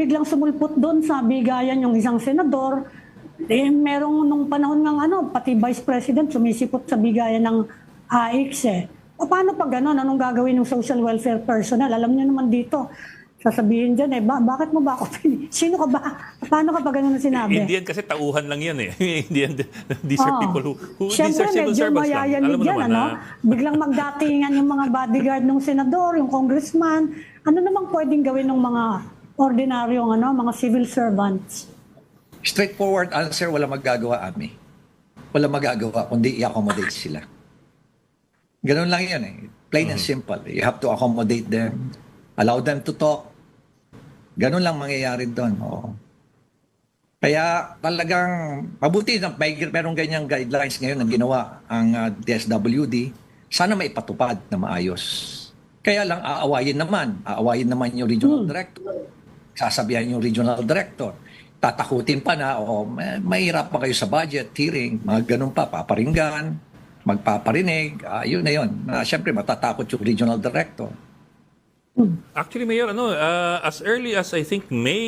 biglang sumulpot doon sa bigayan yung isang senador. Eh, merong nung panahon ng ano, pati vice president sumisipot sa bigayan ng AX eh. O paano pa gano'n? Anong gagawin ng social welfare personnel? Alam niyo naman dito, sasabihin dyan eh, ba- bakit mo ba ako pin- Sino ka ba? Paano ka pa gano'n na sinabi? Hindi yan kasi tauhan lang yan eh. Hindi yan, these are Oo. people who, who these Siyempre, are civil servants lang. Alam mo yan, naman ano? na, Biglang magdatingan yung mga bodyguard ng senador, yung congressman. Ano namang pwedeng gawin ng mga ordinaryong, ano, mga civil servants? Straightforward answer, wala magagawa, Ami. Wala magagawa, kundi i-accommodate sila. Ganun lang yan eh. Plain and simple. You have to accommodate them. Allow them to talk. Ganun lang mangyayari doon. Oo. Kaya talagang mabuti na may merong ganyang guidelines ngayon na ginawa ang ah, DSWD. Sana may patupad na maayos. Kaya lang aawayin naman. Aawayin naman yung regional director. Sasabihan yung regional director. Tatakutin pa na, o may, mahirap pa kayo sa budget, hearing, mga ganun pa, paparinggan, magpaparinig, ah, yun na yun. Uh, Siyempre, matatakot yung regional director. actually, Mayor, ano, uh, as early as I think May